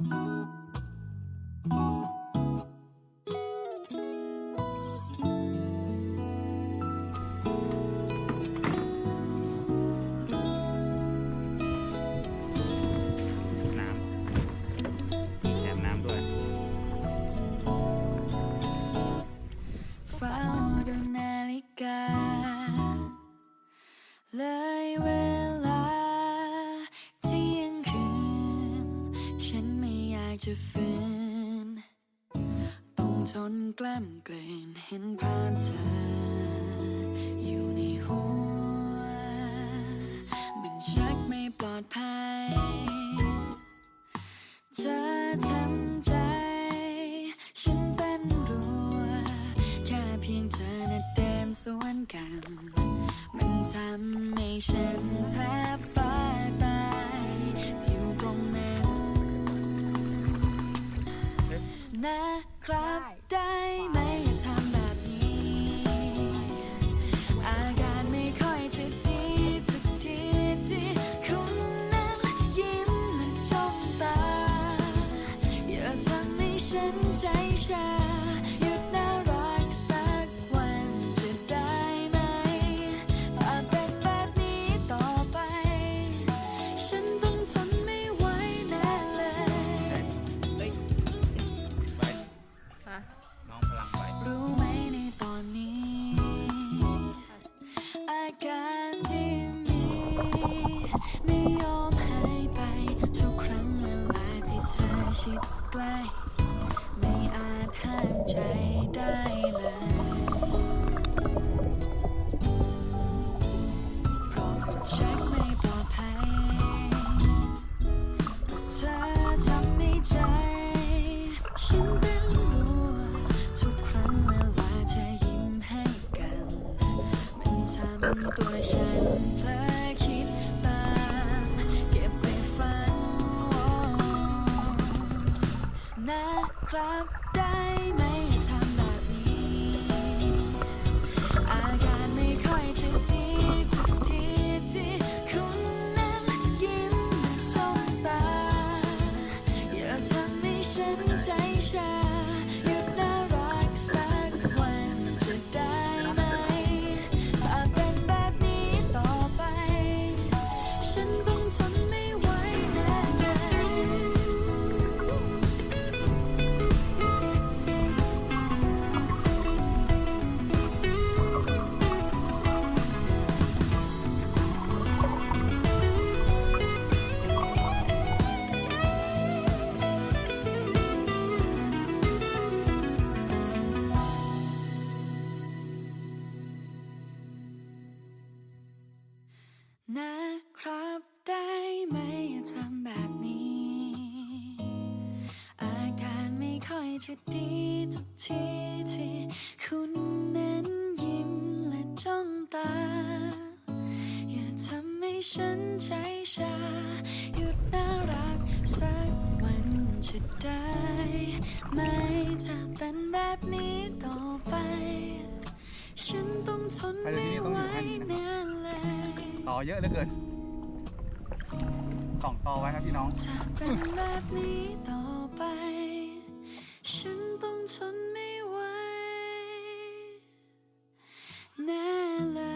น้ จะฝืนต้องทนกล้ำกลนเห็นภาพเธอ อยู่ในหัว มันชักไม่ปลอดภัยเธอทำใจ ฉันเป็นรัว แค่เพียงเธอน่ะเดินสวนกัน มันทำให้ฉันแทบ นะครับ ได้ไหมอย่าทำแบบนี้ อาการไม่ค่อยจะดีทุกทีที่คุณนั้นยิ้มและจ้องตา อย่าทำให้ฉันใจ ใกล้ ไม่อาจห้ามใจได้เลยเพราะมันชักไม่ปลอดภัยเธอทำให้ใจ ฉันเป็นรัวทุกครั้งเวลาเธอยิ้มให้กัน มันทำตัวฉันเพลอ ครับได้ไหมทำแบบนี้ นะครับได้ไหมอย่าทำแบบนี้ อาการไม่ค่อยจะดีทุกทีที่คุณนั้นยิ้มและจ้องตา อย่าทำให้ฉันใจชา หยุดน่ารักสักวันจะได้ไหมถ้าเป็นแบบนี้ต่อไป ฉันต้องทนไม่ไหวแน่ ต่อเยอะเหลือเกินสองต่อไว้ครับพี่น้อง จะเป็นแบบนี้ต่อไป ฉันต้องทนไม่ไหวแน่เลย